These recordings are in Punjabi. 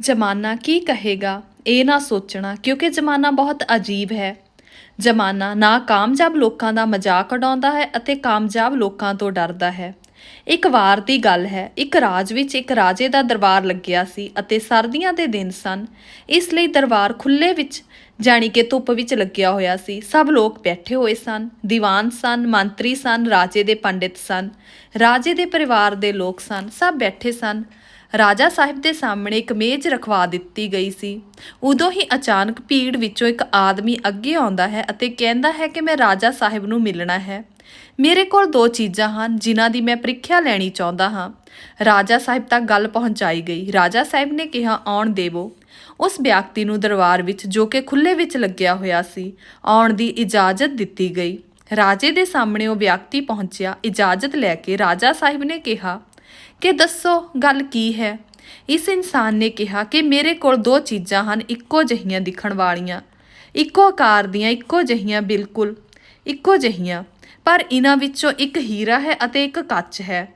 ਜ਼ਮਾਨਾ ਕੀ ਕਹੇਗਾ? ਇਹ ਨਾ ਸੋਚਣਾ, ਕਿਉਂਕਿ ਜ਼ਮਾਨਾ ਬਹੁਤ ਅਜੀਬ ਹੈ। ਜ਼ਮਾਨਾ ਨਾ ਕਾਮਯਾਬ ਲੋਕਾਂ ਦਾ ਮਜ਼ਾਕ ਉਡਾਉਂਦਾ ਹੈ ਅਤੇ ਕਾਮਯਾਬ ਲੋਕਾਂ ਤੋਂ ਡਰਦਾ ਹੈ। ਇੱਕ ਵਾਰ ਦੀ ਗੱਲ ਹੈ, ਇੱਕ ਰਾਜ ਵਿੱਚ ਇੱਕ ਰਾਜੇ ਦਾ ਦਰਬਾਰ ਲੱਗਿਆ ਸੀ ਅਤੇ ਸਰਦੀਆਂ ਦੇ ਦਿਨ ਸਨ। ਇਸ ਲਈ ਦਰਬਾਰ ਖੁੱਲੇ ਵਿੱਚ, ਜਾਣੀ ਕਿ ਧੁੱਪ ਵਿੱਚ ਲੱਗਿਆ ਹੋਇਆ ਸੀ। ਸਭ ਲੋਕ ਬੈਠੇ ਹੋਏ ਸਨ, ਦੀਵਾਨ ਸਨ, ਮੰਤਰੀ ਸਨ, ਰਾਜੇ ਦੇ ਪੰਡਿਤ ਸਨ। ਰਾਜੇ ਦੇ ਪਰਿਵਾਰ ਦੇ ਲੋਕ ਸਨ, ਸਭ ਬੈਠੇ ਸਨ। ਰਾਜਾ ਸਾਹਿਬ ਦੇ ਸਾਹਮਣੇ ਇੱਕ ਮੇਜ਼ ਰਖਵਾ ਦਿੱਤੀ ਗਈ ਸੀ। ਉਦੋਂ ਹੀ ਅਚਾਨਕ ਭੀੜ ਵਿੱਚੋਂ ਇੱਕ ਆਦਮੀ ਅੱਗੇ ਆਉਂਦਾ ਹੈ ਅਤੇ ਕਹਿੰਦਾ ਹੈ ਕਿ ਮੈਂ ਰਾਜਾ ਸਾਹਿਬ ਨੂੰ ਮਿਲਣਾ ਹੈ। ਮੇਰੇ ਕੋਲ ਦੋ ਚੀਜ਼ਾਂ ਹਨ, ਜਿਨ੍ਹਾਂ ਦੀ ਮੈਂ ਪ੍ਰੀਖਿਆ ਲੈਣੀ ਚਾਹੁੰਦਾ ਹਾਂ। ਰਾਜਾ ਸਾਹਿਬ ਤੱਕ ਗੱਲ ਪਹੁੰਚਾਈ ਗਈ। ਰਾਜਾ ਸਾਹਿਬ ਨੇ ਕਿਹਾ, ਆਉਣ ਦੇਵੋ। ਉਸ ਵਿਅਕਤੀ ਨੂੰ ਦਰਬਾਰ ਵਿੱਚ, ਜੋ ਕਿ ਖੁੱਲੇ ਵਿੱਚ ਲੱਗਿਆ ਹੋਇਆ ਸੀ, ਆਉਣ ਦੀ ਇਜਾਜ਼ਤ ਦਿੱਤੀ ਗਈ। ਰਾਜੇ ਦੇ ਸਾਹਮਣੇ ਉਹ ਵਿਅਕਤੀ ਪਹੁੰਚਿਆ। ਇਜਾਜ਼ਤ ਲੈ ਕੇ ਰਾਜਾ ਸਾਹਿਬ ਨੇ ਕਿਹਾ ਕਿ ਦੱਸੋ ਗੱਲ ਕੀ ਹੈ? ਇਸ ਇਨਸਾਨ ਨੇ ਕਿਹਾ ਕਿ ਮੇਰੇ ਕੋਲ ਦੋ ਚੀਜ਼ਾਂ ਹਨ, ਇੱਕੋ ਜਿਹੀਆਂ ਦਿਖਣ ਵਾਲੀਆਂ। ਇੱਕੋ ਆਕਾਰ ਦੀਆਂ, ਇੱਕੋ ਜਿਹੀਆਂ, ਬਿਲਕੁਲ ਇੱਕੋ ਜਿਹੀਆਂ। ਪਰ ਇਹਨਾਂ ਵਿੱਚੋਂ ਇੱਕ ਹੀਰਾ ਹੈ ਅਤੇ ਇੱਕ ਕੱਚ ਹੈ।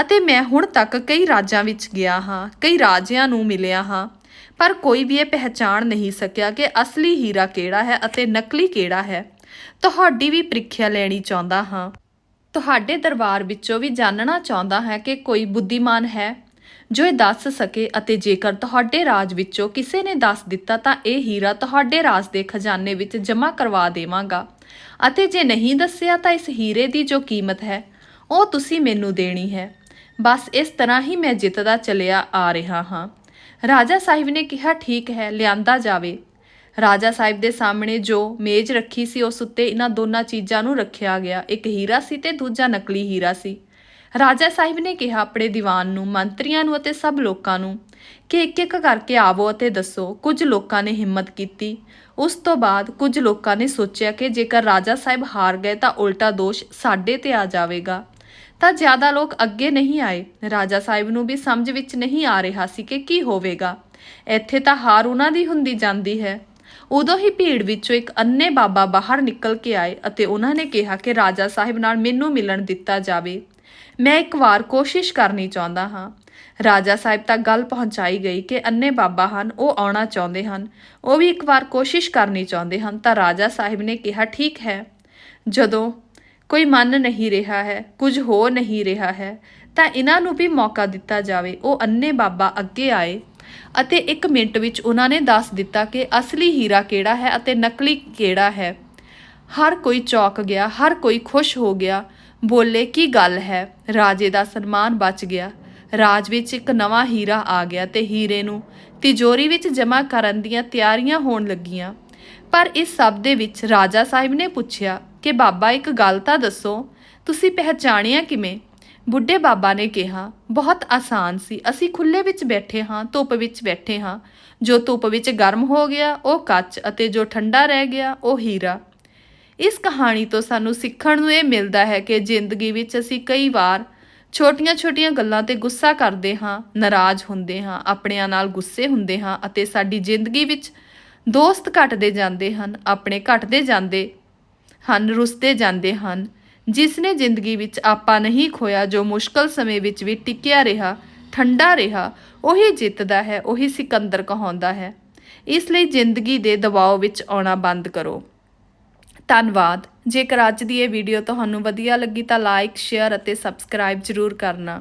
ਅਤੇ ਮੈਂ ਹੁਣ ਤੱਕ ਕਈ ਰਾਜਾਂ ਵਿੱਚ ਗਿਆ ਹਾਂ, ਕਈ ਰਾਜਿਆਂ ਨੂੰ ਮਿਲਿਆ ਹਾਂ। ਪਰ ਕੋਈ ਵੀ ਇਹ ਪਹਿਚਾਣ ਨਹੀਂ ਸਕਿਆ ਕਿ ਅਸਲੀ ਹੀਰਾ ਕਿਹੜਾ ਹੈ ਅਤੇ ਨਕਲੀ ਕਿਹੜਾ ਹੈ। ਤੁਹਾਡੀ ਵੀ ਪ੍ਰੀਖਿਆ ਲੈਣੀ ਚਾਹੁੰਦਾ ਹਾਂ। ਤੁਹਾਡੇ ਦਰਬਾਰ ਵਿੱਚੋਂ ਵੀ ਜਾਣਨਾ ਚਾਹੁੰਦਾ ਹੈ ਕਿ ਕੋਈ ਬੁੱਧੀਮਾਨ ਹੈ? ਜੋ ਇਹ ਦੱਸ ਸਕੇ ਅਤੇ ਜੇਕਰ ਤੁਹਾਡੇ ਰਾਜ ਵਿੱਚੋਂ ਕਿਸੇ ਨੇ ਦੱਸ ਦਿੱਤਾ ਤਾਂ ਇਹ ਹੀਰਾ ਤੁਹਾਡੇ ਰਾਜ ਦੇ ਖਜ਼ਾਨੇ ਵਿੱਚ ਜਮ੍ਹਾਂ ਕਰਵਾ ਦੇਵਾਂਗਾ। ਅਤੇ ਜੇ ਨਹੀਂ ਦੱਸਿਆ ਤਾਂ ਇਸ ਹੀਰੇ ਦੀ ਜੋ ਕੀਮਤ ਹੈ, ਉਹ ਤੁਸੀਂ ਮੈਨੂੰ ਦੇਣੀ ਹੈ। ਬਸ ਇਸ ਤਰ੍ਹਾਂ ਹੀ ਮੈਂ ਜਿੱਤਦਾ ਚਲਿਆ ਆ ਰਿਹਾ ਹਾਂ। ਰਾਜਾ ਸਾਹਿਬ ਨੇ ਕਿਹਾ, ਠੀਕ ਹੈ, ਲਿਆਂਦਾ ਜਾਵੇ। ਰਾਜਾ ਸਾਹਿਬ ਦੇ ਸਾਹਮਣੇ ਜੋ ਮੇਜ਼ ਰੱਖੀ ਸੀ, ਉਸ ਉੱਤੇ ਇਹਨਾਂ ਦੋਨਾਂ ਚੀਜ਼ਾਂ ਨੂੰ ਰੱਖਿਆ ਗਿਆ। ਇੱਕ ਹੀਰਾ ਸੀ ਤੇ ਦੂਜਾ ਨਕਲੀ ਹੀਰਾ ਸੀ। ਰਾਜਾ ਸਾਹਿਬ ਨੇ ਕਿਹਾ ਆਪਣੇ ਦੀਵਾਨ ਨੂੰ, ਮੰਤਰੀਆਂ ਨੂੰ ਅਤੇ ਸਭ ਲੋਕਾਂ ਨੂੰ ਕਿ ਇੱਕ ਇੱਕ ਕਰਕੇ ਆਵੋ ਅਤੇ ਦੱਸੋ, ਕੁਝ ਲੋਕਾਂ ਨੇ ਹਿੰਮਤ ਕੀਤੀ। ਉਸ ਤੋਂ ਬਾਅਦ ਕੁਝ ਲੋਕਾਂ ਨੇ ਸੋਚਿਆ ਕਿ ਜੇਕਰ ਰਾਜਾ ਸਾਹਿਬ ਹਾਰ ਗਏ ਤਾਂ ਉਲਟਾ ਦੋਸ਼ ਸਾਡੇ ਤੇ ਆ ਜਾਵੇਗਾ। ਤਾਂ ਜ਼ਿਆਦਾ ਲੋਕ ਅੱਗੇ ਨਹੀਂ ਆਏ। ਰਾਜਾ ਸਾਹਿਬ ਨੂੰ ਵੀ ਸਮਝ ਵਿੱਚ ਨਹੀਂ ਆ ਰਿਹਾ ਸੀ ਕਿ ਕੀ ਹੋਵੇਗਾ। ਇੱਥੇ ਤਾਂ ਹਾਰ ਉਹਨਾਂ ਦੀ ਹੁੰਦੀ ਜਾਂਦੀ ਹੈ। ਉਦੋਂ ਹੀ ਭੀੜ ਵਿੱਚੋਂ ਇੱਕ ਅੰਨੇ ਬਾਬਾ ਬਾਹਰ ਨਿਕਲ ਕੇ ਆਏ ਅਤੇ ਉਹਨਾਂ ਨੇ ਕਿਹਾ ਕਿ ਰਾਜਾ ਸਾਹਿਬ ਨਾਲ ਮੈਨੂੰ ਮਿਲਣ ਦਿੱਤਾ ਜਾਵੇ। ਮੈਂ ਇੱਕ ਵਾਰ ਕੋਸ਼ਿਸ਼ ਕਰਨੀ ਚਾਹੁੰਦਾ ਹਾਂ। ਰਾਜਾ ਸਾਹਿਬ ਤੱਕ ਗੱਲ ਪਹੁੰਚਾਈ ਗਈ ਕਿ ਅੰਨੇ ਬਾਬਾ ਹਨ, ਉਹ ਆਉਣਾ ਚਾਹੁੰਦੇ ਹਨ। ਉਹ ਵੀ ਇੱਕ ਵਾਰ ਕੋਸ਼ਿਸ਼ ਕਰਨੀ ਚਾਹੁੰਦੇ ਹਨ ਤਾਂ ਰਾਜਾ ਸਾਹਿਬ ਨੇ ਕਿਹਾ, ਠੀਕ ਹੈ। ਜਦੋਂ ਕੋਈ ਮੰਨ ਨਹੀਂ ਰਿਹਾ ਹੈ, ਕੁਝ ਹੋ ਨਹੀਂ ਰਿਹਾ ਹੈ, ਤਾਂ ਇਹਨਾਂ ਨੂੰ ਵੀ ਮੌਕਾ ਦਿੱਤਾ ਜਾਵੇ। ਉਹ ਅੰਨੇ ਬਾਬਾ ਅੱਗੇ ਆਏ। ਅਤੇ 1 ਮਿੰਟ ਵਿੱਚ ਉਹਨਾਂ ਨੇ ਦੱਸ ਦਿੱਤਾ ਕਿ ਅਸਲੀ ਹੀਰਾ ਕਿਹੜਾ ਹੈ ਅਤੇ ਨਕਲੀ ਕਿਹੜਾ ਹੈ। ਹਰ ਕੋਈ ਚੌਕ ਗਿਆ, ਹਰ ਕੋਈ ਖੁਸ਼ ਹੋ ਗਿਆ, ਬੋਲੇ, ਕੀ ਗੱਲ ਹੈ? ਰਾਜੇ ਦਾ ਸਨਮਾਨ ਬਚ ਗਿਆ। ਰਾਜ ਵਿੱਚ ਇੱਕ ਨਵਾਂ ਹੀਰਾ ਆ ਗਿਆ ਤੇ ਹੀਰੇ ਨੂੰ ਤਿਜੋਰੀ ਵਿੱਚ ਜਮ੍ਹਾਂ ਕਰਨ ਦੀਆਂ ਤਿਆਰੀਆਂ ਹੋਣ ਲੱਗੀਆਂ। ਪਰ ਇਸ ਸਭ ਦੇ ਵਿੱਚ ਰਾਜਾ ਸਾਹਿਬ ਨੇ ਪੁੱਛਿਆ ਕਿ, ਬਾਬਾ, ਇੱਕ ਗੱਲ ਤਾਂ ਦੱਸੋ, ਤੁਸੀਂ ਪਹਿਚਾਣਿਆ ਕਿਵੇਂ? ਬੁੱਢੇ ਬਾਬਾ ਨੇ ਕਿਹਾ, ਬਹੁਤ ਆਸਾਨ ਸੀ। ਅਸੀਂ ਖੁੱਲੇ ਵਿੱਚ ਬੈਠੇ ਹਾਂ, ਧੁੱਪ ਵਿੱਚ ਬੈਠੇ ਹਾਂ। ਜੋ ਧੁੱਪ ਵਿੱਚ ਗਰਮ ਹੋ ਗਿਆ, ਉਹ ਕੱਚ ਅਤੇ ਜੋ ਠੰਡਾ ਰਹਿ ਗਿਆ, ਉਹ ਹੀਰਾ। ਇਸ ਕਹਾਣੀ ਤੋਂ ਸਾਨੂੰ ਸਿੱਖਣ ਨੂੰ ਇਹ ਮਿਲਦਾ ਹੈ ਕਿ ਜ਼ਿੰਦਗੀ ਵਿੱਚ ਅਸੀਂ ਕਈ ਵਾਰ ਛੋਟੀਆਂ-ਛੋਟੀਆਂ ਗੱਲਾਂ ਤੇ ਗੁੱਸਾ ਕਰਦੇ ਹਾਂ, ਨਾਰਾਜ਼ ਹੁੰਦੇ ਹਾਂ, ਆਪਣਿਆਂ ਨਾਲ ਗੁੱਸੇ ਹੁੰਦੇ ਹਾਂ ਅਤੇ ਸਾਡੀ ਜ਼ਿੰਦਗੀ ਵਿੱਚ ਦੋਸਤ ਘਟਦੇ ਜਾਂਦੇ ਹਨ, ਆਪਣੇ ਘਟਦੇ ਜਾਂਦੇ ਹਨ, ਰੁੱਸਦੇ ਜਾਂਦੇ ਹਨ। ਜਿਸ ਨੇ ਜ਼ਿੰਦਗੀ ਵਿੱਚ ਆਪਾ ਨਹੀਂ ਖੋਇਆ, ਜੋ ਮੁਸ਼ਕਲ ਸਮੇਂ ਵਿੱਚ ਵੀ ਟਿਕਿਆ ਰਿਹਾ, ਠੰਡਾ ਰਿਹਾ, ਉਹੀ ਜਿੱਤਦਾ ਹੈ, ਉਹੀ ਸਿਕੰਦਰ ਕਹਾਉਂਦਾ ਹੈ। ਇਸ ਲਈ ਜ਼ਿੰਦਗੀ ਦੇ ਦਬਾਅ ਵਿੱਚ ਆਉਣਾ ਬੰਦ ਕਰੋ। ਧੰਨਵਾਦ। ਜੇਕਰ ਅੱਜ ਦੀ ਇਹ ਵੀਡੀਓ ਤੁਹਾਨੂੰ ਵਧੀਆ ਲੱਗੀ ਤਾਂ ਲਾਈਕ ਸ਼ੇਅਰ ਅਤੇ ਸਬਸਕ੍ਰਾਈਬ ਜ਼ਰੂਰ ਕਰਨਾ।